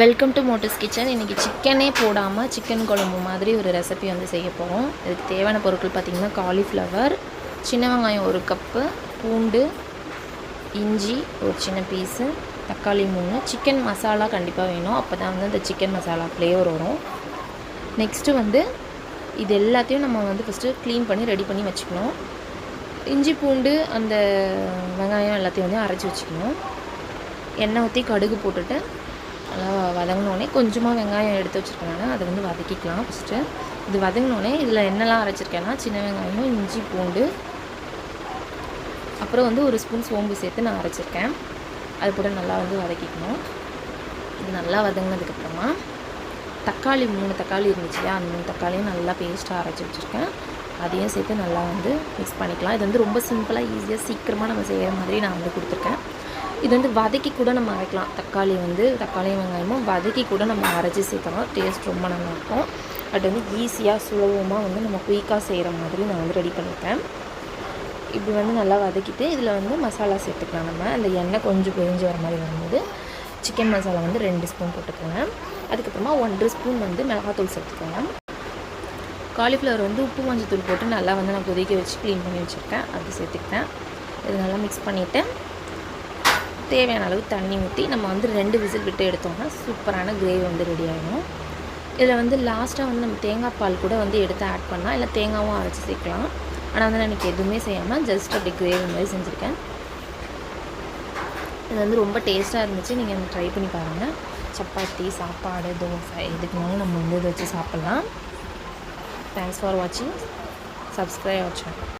Welcome to motors kitchen இன்றைக்கி சிக்கனே போடாமல் chicken குழம்பு மாதிரி ஒரு ரெசிபி வந்து செய்ய போகிறோம் இதுக்கு தேவையான பொருட்கள் பார்த்திங்கன்னா காலிஃப்ளவர் சின்ன வெங்காயம் ஒரு கப்பு பூண்டு இஞ்சி ஒரு சின்ன பீஸு தக்காளி மூணு. சிக்கன் மசாலா கண்டிப்பாக வேணும். அப்போ தான் வந்து அந்த சிக்கன் மசாலா ஃப்ளேவர் வரும். நெக்ஸ்ட்டு வந்து இது எல்லாத்தையும் நம்ம வந்து ஃபஸ்ட்டு க்ளீன் பண்ணி ரெடி பண்ணி வச்சுக்கணும். இஞ்சி பூண்டு அந்த வெங்காயம் எல்லாத்தையும் வந்து அரைச்சி வச்சுக்கணும். எண்ணெய் ஊற்றி கடுகு போட்டுட்டு நல்லா வதங்கினோடனே கொஞ்சமாக வெங்காயம் எடுத்து வச்சுருக்கேன் அதை வந்து வதக்கிக்கலாம் ஃபஸ்ட்டு இது வதங்கினோடனே இதில் என்னெல்லாம் அரைச்சிருக்கேன்னா சின்ன வெங்காயம் இஞ்சி பூண்டு அப்புறம் வந்து ஒரு ஸ்பூன் சோம்பு சேர்த்து நான் அரைச்சிருக்கேன். அது கூட நல்லா வந்து வதக்கிக்கணும். இது நல்லா வதங்கினதுக்கப்புறமா தக்காளி மூணு தக்காளி இருந்துச்சுல்லையா அந்த மூணு தக்காளியும் நல்லா பேஸ்ட்டாக அரைச்சி வச்சுருக்கேன். அதையும் சேர்த்து நல்லா வந்து மிக்ஸ் பண்ணிக்கலாம். இது வந்து ரொம்ப சிம்பிளாக ஈஸியாக சீக்கிரமாக நம்ம செய்கிற மாதிரி நான் வந்து கொடுத்துருக்கேன். இது வந்து வதக்கி கூட நம்ம அரைக்கலாம். தக்காளி வந்து தக்காளி வெங்காயமும் வதக்கி கூட நம்ம அரைச்சி சேர்க்கலாம் டேஸ்ட் ரொம்ப நல்லாயிருக்கும் பட் வந்து ஈஸியாக சுலபமாக வந்து நம்ம குயிக்காக செய்கிற மாதிரி நான் வந்து ரெடி பண்ணிப்பேன். இப்படி வந்து நல்லா வதக்கிட்டு இதில் வந்து மசாலா சேர்த்துக்கலாம் நம்ம. அந்த எண்ணெய் கொஞ்சம் பிரிஞ்சு வர மாதிரி வரும்போது சிக்கன் மசாலா வந்து ரெண்டு ஸ்பூன் போட்டுக்கோங்க. அதுக்கப்புறமா ஒன்றரை ஸ்பூன் வந்து மிளகாத்தூள் சேர்த்துக்கோங்க. காலிஃப்ளவர் வந்து உப்பு மஞ்சத்தூள் போட்டு நல்லா வந்து நான் கொதிக்க வச்சு க்ளீன் பண்ணி வச்சுருக்கேன். அது சேர்த்துக்கிட்டேன். இது நல்லா மிக்ஸ் பண்ணிவிட்டு தேவையான அளவு தண்ணி ஊற்றி நம்ம வந்து ரெண்டு விசில் விட்டு எடுத்தோம்னா சூப்பரான கிரேவி வந்து ரெடி ஆகிடும் இதில் வந்து லாஸ்ட்டாக வந்து நம்ம தேங்காய் பால் கூட வந்து எடுத்து ஆட் பண்ணலாம். இல்லை தேங்காவும் அரைச்சி சேர்க்கலாம். ஆனால் வந்து நான் எனக்கு எதுவுமே செய்யாமல் ஜஸ்ட் அப்படி கிரேவி மாதிரி செஞ்சுருக்கேன். இது வந்து ரொம்ப டேஸ்ட்டாக இருந்துச்சு. நீங்கள் ட்ரை பண்ணி பாருங்கள் சப்பாத்தி சாப்பாடு தோசை எதுக்குனாலும் நம்ம வந்து இதை வச்சு சாப்பிட்லாம். தேங்க்ஸ் ஃபார் வாட்சிங் சப்ஸ்கிரைப் வாட்சிங்